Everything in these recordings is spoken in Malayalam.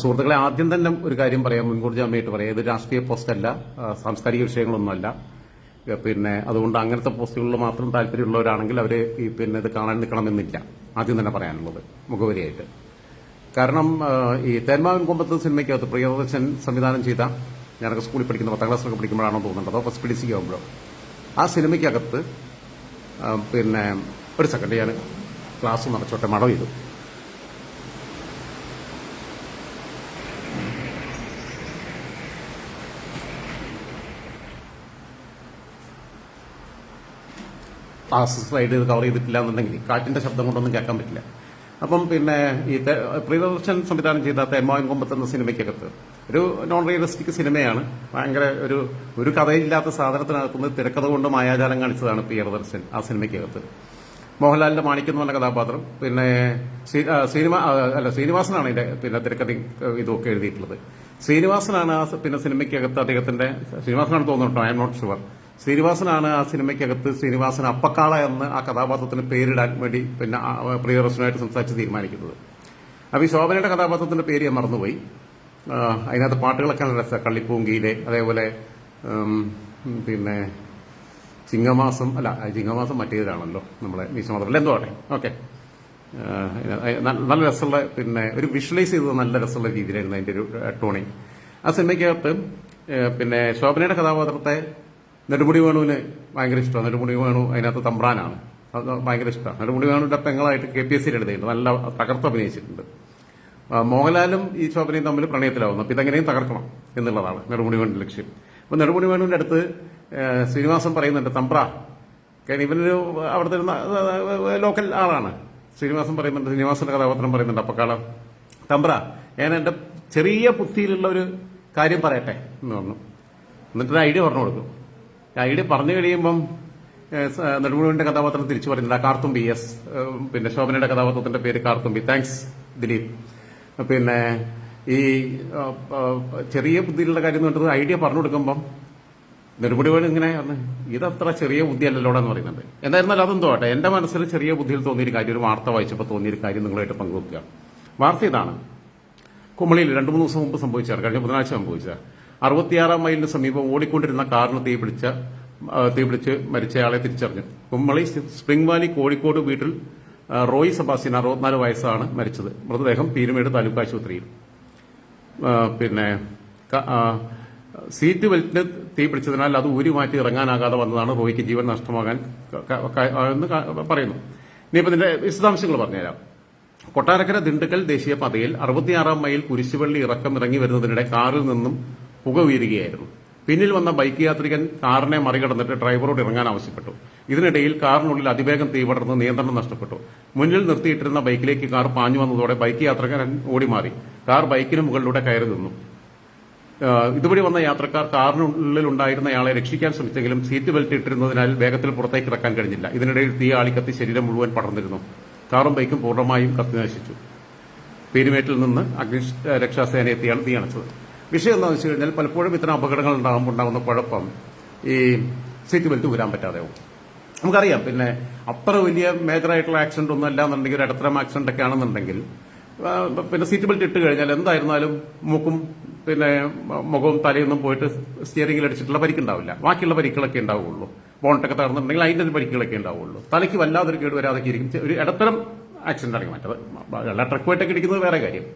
സുഹൃത്തുക്കളെ ആദ്യം തന്നെ ഒരു കാര്യം പറയാം മുൻകൂർ ജാമ്യമായിട്ട് പറയാം. ഇത് രാഷ്ട്രീയ പോസ്റ്റ് അല്ല സാംസ്കാരിക വിഷയങ്ങളൊന്നുമല്ല. പിന്നെ അതുകൊണ്ട് അങ്ങനത്തെ പോസ്റ്റുകളിൽ മാത്രം താല്പര്യമുള്ളവരാണെങ്കിൽ അവർ ഈ പിന്നെ ഇത് കാണാൻ നിൽക്കണമെന്നില്ല. ആദ്യം തന്നെ പറയാനുള്ളത് മുഖവരിയായിട്ട്. കാരണം ഈ തേന്മാവൻ കൊമ്പത്ത് സിനിമയ്ക്കകത്ത് പ്രിയദർശൻ സംവിധാനം ചെയ്ത ഞാനൊക്കെ സ്കൂളിൽ പഠിക്കുന്ന പത്താം ക്ലാസ്സിലൊക്കെ പഠിക്കുമ്പോഴാണോ തോന്നുന്നത് അതോ ഫസ്റ്റ് പി ഡി സിക്ക് ആകുമ്പോഴോ ആ സിനിമയ്ക്കകത്ത് പിന്നെ ഒരു സെക്കൻഡ് ഞാൻ ക്ലാസ് നടച്ചോട്ടെ മട ചെയ്തു സ്ലൈഡ് ചെയ്ത് കവർ ചെയ്തിട്ടില്ല എന്നുണ്ടെങ്കിൽ കാറ്റിന്റെ ശബ്ദം കൊണ്ടൊന്നും കേൾക്കാൻ പറ്റില്ല. അപ്പം പിന്നെ ഈ പ്രിയദർശൻ സംവിധാനം ചെയ്ത തേന്മാവൻ കൊമ്പത്ത് എന്ന സിനിമയ്ക്കകത്ത് ഒരു നോൺ റിയലിസ്റ്റിക് സിനിമയാണ്. ഭയങ്കര ഒരു ഒരു കഥയില്ലാത്ത സാധനത്തിനകത്തുനിന്ന് തിരക്കഥ കൊണ്ട് മായാജാലം കാണിച്ചതാണ് പ്രിയദർശൻ ആ സിനിമയ്ക്കകത്ത്. മോഹൻലാലിന്റെ മാണിക്യം എന്ന് പറഞ്ഞ കഥാപാത്രം പിന്നെ ശ്രീ- ശ്രീനിവാ അല്ല ശ്രീനിവാസനാണ് ഇതിന്റെ പിന്നെ തിരക്കഥയും ഏഹ്, ഇതൊക്കെ എഴുതിയിട്ടുള്ളത്. ശ്രീനിവാസനാണ് ആ പിന്നെ സിനിമയ്ക്കകത്ത് അദ്ദേഹത്തിന്റെ ശ്രീനിവാസനാണ് തോന്നുന്നുണ്ടോ ഐ എം നോട്ട് ഷുവർ. ശ്രീനിവാസനാണ് ആ സിനിമയ്ക്കകത്ത് ശ്രീനിവാസൻ അപ്പക്കാള എന്ന് ആ കഥാപാത്രത്തിന് പേരിടാൻ വേണ്ടി പിന്നെ ആ, പ്രിയദർശനുമായിട്ട് സംസാരിച്ച് തീരുമാനിക്കുന്നത്. അപ്പോൾ ഈ ശോഭനയുടെ കഥാപാത്രത്തിന്റെ പേര് ഞാൻ മറന്നുപോയി. അതിനകത്ത് പാട്ടുകളൊക്കെ നല്ല രസമാണ് കള്ളിപ്പൂങ്കിയിലെ അതേപോലെ പിന്നെ ചിങ്ങമാസം അല്ല ചിങ്ങമാസം മറ്റേതാണല്ലോ നമ്മളെ മീശമാതല്ല എന്തോ ആട്ടെ ഓക്കെ. നല്ല രസമുള്ള പിന്നെ ഒരു വിഷ്വലൈസ് ചെയ്തത് നല്ല രസമുള്ള രീതിയിലായിരുന്നു അതിന്റെ ഒരു ടോണിങ്. ആ സിനിമയ്ക്കകത്ത് പിന്നെ ശോഭനയുടെ കഥാപാത്രത്തെ നെടുമുടി വേണുവിന് ഭയങ്കര ഇഷ്ടമാണ്. നെടുമുടി വേണു അതിനകത്ത് തമ്പ്രാനാണ്. ഭയങ്കര ഇഷ്ടമാണ്. നെടുമുടി വേണുവിന്റെ പെങ്ങളായിട്ട് കെ പി എസ് സിയിൽ എടുത്തിട്ടുണ്ട് നല്ല തകർത്ത് അഭിനയിച്ചിട്ടുണ്ട്. മോഹൻലാലും ഈ ശോഭനയും തമ്മിൽ പ്രണയത്തിലാവുന്നു. അപ്പൊ ഇതെങ്ങനെയും തകർക്കണം എന്നുള്ളതാണ് നെടുമുടി വേണുവിന്റെ ലക്ഷ്യം. അപ്പൊ നെടുമുടി വേണുവിന്റെ അടുത്ത് ശ്രീനിവാസൻ പറയുന്നുണ്ട് തമ്പ്ര കാരണം ഇവനൊരു അവിടുത്തെ ലോക്കൽ ആളാണ്. ശ്രീനിവാസൻ പറയുന്നുണ്ട് ശ്രീനിവാസന്റെ കഥാപാത്രം പറയുന്നുണ്ട് അപ്പക്കാലം തമ്പ്ര ഞാൻ എന്റെ ചെറിയ ബുദ്ധിയിലുള്ള ഒരു കാര്യം പറയട്ടെ എന്ന് പറഞ്ഞു. എന്നിട്ടൊരു ഐഡിയ പറഞ്ഞു കൊടുക്കും. ഐഡിയ പറഞ്ഞു കഴിയുമ്പം നെടുമുഴുവിന്റെ കഥാപാത്രം തിരിച്ചു പറയുന്നുണ്ട്. കാർത്തുമ്പി യെസ്. പിന്നെ ശോഭനയുടെ കഥാപാത്രത്തിന്റെ പേര് കാർത്തുമ്പി. താങ്ക്സ് ദിലീപ്. പിന്നെ ഈ ചെറിയ ബുദ്ധിയിലുള്ള കാര്യം എന്ന് പറഞ്ഞത് ഐഡിയ പറഞ്ഞു കൊടുക്കുമ്പം നെടുമുടി വേണം ഇങ്ങനെ ഇതത്ര ചെറിയ ബുദ്ധിയല്ലല്ലോടെ എന്ന് പറയുന്നുണ്ട്. എന്തായിരുന്നാലും അതെന്തോ ആട്ടെ എന്റെ മനസ്സിൽ ചെറിയ ബുദ്ധിയിൽ തോന്നിയൊരു കാര്യം ഒരു വാർത്ത വായിച്ചപ്പോൾ തോന്നിയൊരു കാര്യം നിങ്ങളായിട്ട് പങ്കുവെക്കുക. വാർത്ത ഇതാണ്. കുമളിയിൽ രണ്ടു മൂന്ന് ദിവസം മുമ്പ് സംഭവിച്ചാണ് കഴിഞ്ഞ ബുധനാഴ്ച സംഭവിച്ച അറുപത്തിയാറാം മൈലിന് സമീപം ഓടിക്കൊണ്ടിരുന്ന കാറിന് തീപിടിച്ച തീപിടിച്ച് മരിച്ചയാളെ തിരിച്ചറിഞ്ഞു. കുമ്മളി സ്പ്രിംഗ് വാലി കോഴിക്കോട് വീട്ടിൽ റോയ് സബാസിൻ അറുപത്തിനാല് വയസ്സാണ് മരിച്ചത്. മൃതദേഹം പീരുമേട് താലൂക്ക് ആശുപത്രിയിൽ. പിന്നെ സീറ്റ് ബെൽറ്റിന് തീ പിടിച്ചതിനാൽ അത് ഊരി മാറ്റി ഇറങ്ങാനാകാതെ വന്നതാണ് റോയ്ക്ക് ജീവൻ നഷ്ടമാകാൻ എന്ന് പറയുന്നു. ഇനിയിപ്പോ ഇതിന്റെ വിശദാംശങ്ങൾ പറഞ്ഞുതരാം. കൊട്ടാരക്കര ദിണ്ടുക്കൽ ദേശീയപാതയിൽ അറുപത്തിയാറാം മൈൽ കുരിശുവള്ളി ഇറക്കം ഇറങ്ങി വരുന്നതിനിടെ കാറിൽ നിന്നും പുക ഉയരുകയായിരുന്നു പിന്നിൽ വന്ന ബൈക്ക് യാത്രികൻ കാറിനെ മറികടന്നിട്ട് ഡ്രൈവറോട് ഇറങ്ങാൻ ആവശ്യപ്പെട്ടു. ഇതിനിടയിൽ കാറിനുള്ളിൽ അതിവേഗം തീ പടർന്ന് നിയന്ത്രണം നഷ്ടപ്പെട്ടു. മുന്നിൽ നിർത്തിയിട്ടിരുന്ന ബൈക്കിലേക്ക് കാർ പാഞ്ഞു വന്നതോടെ ബൈക്ക് യാത്രക്കാരൻ ഓടിമാറി. കാർ ബൈക്കിന് മുകളിലൂടെ കയറി നിന്നു. ഇതുവഴി വന്ന യാത്രക്കാർ കാറിനുള്ളിൽ ഉണ്ടായിരുന്നയാളെ രക്ഷിക്കാൻ ശ്രമിച്ചെങ്കിലും സീറ്റ് ബെൽറ്റ് ഇട്ടിരുന്നതിനാൽ വേഗത്തിൽ പുറത്തേക്ക് ഇറക്കാൻ കഴിഞ്ഞില്ല. ഇതിനിടയിൽ തീ ആളിക്കത്തി ശരീരം മുഴുവൻ പടർന്നിരുന്നു. കാറും ബൈക്കും പൂർണമായും കത്തി നശിച്ചു പീരുമേട്ടിൽ നിന്ന് അഗ്നി രക്ഷാസേന എത്തിയാണ് തീ അണച്ചത്. വിഷയം എന്താണെന്ന് വെച്ച് കഴിഞ്ഞാൽ പലപ്പോഴും ഇത്തരം അപകടങ്ങൾ ഉണ്ടാകുമ്പോൾ ഉണ്ടാകുന്ന കുഴപ്പം ഈ സീറ്റ് ബെൽറ്റ് ഊരാൻ പറ്റാതെ പോകും നമുക്കറിയാം പിന്നെ അത്ര വലിയ മേജർ ആയിട്ടുള്ള ആക്സിഡന്റ് ഒന്നും അല്ല എന്നുണ്ടെങ്കിൽ ഒരു ഇടത്തരം ആക്സിഡന്റ് ഒക്കെ ആണെന്നുണ്ടെങ്കിൽ പിന്നെ സീറ്റ് ബെൽറ്റ് ഇട്ട് കഴിഞ്ഞാൽ എന്തായിരുന്നാലും മൂക്കും പിന്നെ മുഖവും തലയൊന്നും പോയിട്ട് സ്റ്റിയറിംഗിൽ അടിച്ചിട്ടുള്ള പരിക്കുണ്ടാവില്ല ബാക്കിയുള്ള പരിക്കുകളൊക്കെ ഉണ്ടാവുള്ളൂ. ബോണ്ടൊക്കെ തകർന്നിട്ടുണ്ടെങ്കിൽ അതിന്റെ ഒരു പരിക്കുകളൊക്കെ ഉണ്ടാവുള്ളൂ. തലയ്ക്ക് വല്ലാതൊരു കേട് വരാതൊക്കെ ഇരിക്കും. ഒരു ഇടത്തരം ആക്സിഡന്റ് ആണെങ്കിൽ മറ്റത്. ട്രക്ക് പോയിട്ടൊക്കെ ഇടിക്കുന്നത് വേറെ കാര്യം.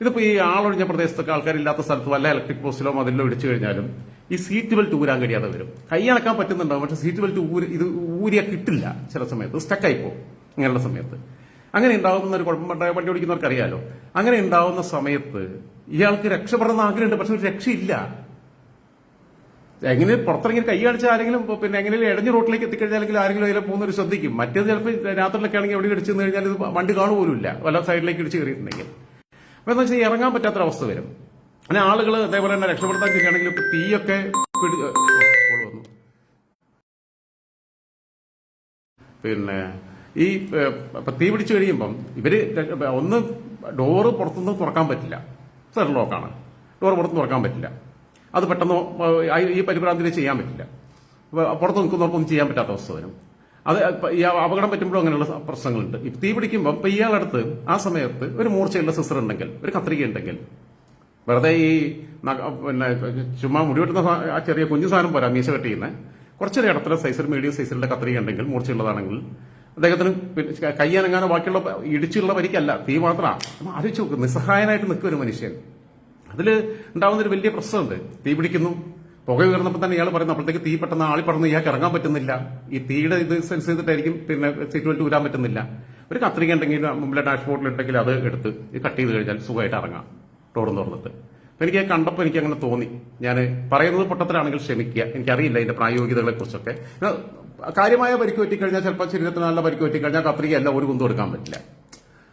ഇതിപ്പോ ഈ ആളൊഴിഞ്ഞ പ്രദേശത്തൊക്കെ ആൾക്കാരില്ലാത്ത സ്ഥലത്ത് വല്ല ഇലക്ട്രിക് പോസ്റ്റിലോ മതിലോ ഇടിച്ചു കഴിഞ്ഞാലും ഈ സീറ്റ് ബെൽറ്റ് ഊരാൻ കഴിയാതെ വരും. കൈ അണക്കാൻ പറ്റുന്നുണ്ടാവും പക്ഷെ സീറ്റ് ബെൽറ്റ് ഊരി ഇത് ഊരിയ കിട്ടില്ല ചില സമയത്ത്. സ്റ്റക്കായി പോകും ഇങ്ങനെയുള്ള സമയത്ത്. അങ്ങനെ ഉണ്ടാവുന്ന ഒരു കുഴപ്പം വണ്ടി ഓടിക്കുന്നവർക്ക് അറിയാലോ. അങ്ങനെ ഉണ്ടാവുന്ന സമയത്ത് ഇയാൾക്ക് രക്ഷപ്പെടുന്ന ആഗ്രഹമുണ്ട് പക്ഷെ ഒരു രക്ഷയില്ല. എങ്ങനെ പുറത്തിറങ്ങി കൈ കാണിച്ച ആരെങ്കിലും പിന്നെ എങ്ങനെയും ഇടഞ്ഞ റോട്ടിലേക്ക് എത്തിക്കഴിഞ്ഞാൽ അല്ലെങ്കിൽ ആരെങ്കിലും അതിലെ പോകുന്നവർ ശ്രദ്ധിക്കും. മറ്റേത് ചിലപ്പോൾ രാത്രിയിലൊക്കെ ആണെങ്കിൽ എവിടെ ഇടിച്ചു കഴിഞ്ഞാൽ ഇത് വണ്ടി കാണുപോലുമില്ല. വല്ല സൈഡിലേക്ക് ഇടിച്ച് കയറിയിട്ടുണ്ടെങ്കിൽ. എന്താ വെച്ചാൽ ഇറങ്ങാൻ പറ്റാത്ത അവസ്ഥ വരും. അങ്ങനെ ആളുകൾ അതേപോലെ തന്നെ രക്ഷപ്പെടുത്താൻ ചെയ്യുകയാണെങ്കിൽ തീയൊക്കെ പിടി വന്നു. പിന്നെ ഈ തീ പിടിച്ചു കഴിയുമ്പം ഇവർ ഒന്ന് ഡോറ് പുറത്തുനിന്ന് തുറക്കാൻ പറ്റില്ല. സെർ ലോക്കാണ്. ഡോറ് പുറത്തുനിന്ന് തുറക്കാൻ പറ്റില്ല. അത് പെട്ടെന്ന് ഈ പരിഭ്രാന്തിയിൽ ചെയ്യാൻ പറ്റില്ല. പുറത്ത് നിൽക്കുന്നവർക്കൊന്നും ചെയ്യാൻ പറ്റാത്ത അവസ്ഥ വരും. അത് ഈ അപകടം പറ്റുമ്പോഴും അങ്ങനെയുള്ള പ്രശ്നങ്ങളുണ്ട്. ഇപ്പം തീ പിടിക്കുമ്പോൾ ഇപ്പൊ ഇയാളടുത്ത് ആ സമയത്ത് ഒരു മൂർച്ചയുള്ള സിസ്റ്റർ ഉണ്ടെങ്കിൽ ഒരു കത്രിക ഉണ്ടെങ്കിൽ വെറുതെ ഈ പിന്നെ ചുമ്മാ മുടി വെട്ടുന്ന ആ ചെറിയ കുഞ്ഞു സാധനം പോരാ മീശ കെട്ട് കുറച്ചൊരു ഇടത്തിലെ സൈസിൽ മീഡിയം സൈസിലുള്ള കത്രിക ഉണ്ടെങ്കിൽ മൂർച്ചയുള്ളതാണെങ്കിൽ അദ്ദേഹത്തിന് കയ്യാനങ്ങാനോ ബാക്കിയുള്ള ഇടിച്ചുള്ള പരിക്കല്ല തീ മാത്രമാണ് ആലോചിച്ച് നോക്ക് നിസ്സഹായനായിട്ട് നിൽക്കും ഒരു മനുഷ്യൻ. അതിൽ ഉണ്ടാവുന്ന ഒരു വലിയ പ്രശ്നമുണ്ട്. തീ പിടിക്കുന്നു പുക ഉയർന്നപ്പോൾ തന്നെ ഇയാൾ പറയുന്നു അപ്പോഴത്തേക്ക് തീ പെട്ടെന്ന് ആളി പറന്ന് ഇയാൾക്ക് ഇറങ്ങാൻ പറ്റുന്നില്ല. ഈ തീയുടെ ഇത് സെൻസ് ചെയ്തിട്ടായിരിക്കും പിന്നെ സീറ്റ് ബെൽറ്റ് ഊരാൻ പറ്റുന്നില്ല. ഒരു കത്രിക ഉണ്ടെങ്കിൽ മുമ്പിലെ ഡാഷ്ബോർഡിൽ ഉണ്ടെങ്കിൽ അത് എടുത്ത് കട്ട് ചെയ്ത് കഴിഞ്ഞാൽ സുഖമായിട്ട് ഇറങ്ങാം ടോർന്ന് തുറന്നിട്ട് അപ്പം എനിക്ക് കണ്ടപ്പോൾ എനിക്ക് അങ്ങനെ തോന്നി. ഞാൻ പറയുന്നത് പൊട്ടത്തിലാണെങ്കിൽ ക്ഷമിക്കുക. എനിക്കറിയില്ല ഇതിന്റെ പ്രായോഗികതകളെ കുറിച്ചൊക്കെ കാര്യമായ പരിക്ക് പറ്റിക്കഴിഞ്ഞാൽ ചിലപ്പോൾ ശരീരത്തിന് നല്ല പരിക്ക് പറ്റിക്കഴിഞ്ഞാൽ കത്രികയല്ല ഒരു കുന്തു കൊടുക്കാൻ പറ്റില്ല.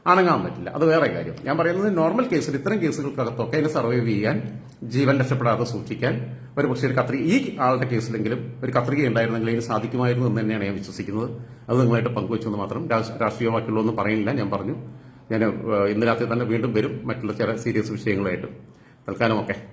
അണങ്ങാൻ പറ്റില്ല. അത് വേറെ കാര്യം. ഞാൻ പറയുന്നത് നോർമൽ കേസിൽ ഇത്തരം കേസുകൾക്കകത്തൊക്കെ അതിനെ സർവൈവ് ചെയ്യാൻ ജീവൻ രക്ഷപ്പെടാതെ സൂക്ഷിക്കാൻ ഒരു പക്ഷേ ഒരു കത്രിക ഈ ആളുടെ കേസിലെങ്കിലും ഒരു കത്രിക ഉണ്ടായിരുന്നെങ്കിൽ അതിന് സാധിക്കുമായിരുന്നു എന്ന് തന്നെയാണ് ഞാൻ വിശ്വസിക്കുന്നത്. അത് നിങ്ങളായിട്ട് പങ്കുവെച്ചെന്ന് മാത്രം രാഷ്- ഒന്നും വാക്കുകളൊന്നും പറയുന്നില്ല ഞാൻ പറഞ്ഞു. ഞാൻ ഇന്ന് രാത്രി തന്നെ വീണ്ടും വരും മറ്റുള്ള ചില സീരിയസ് വിഷയങ്ങളായിട്ട്. തൽക്കാലം ഒക്കെ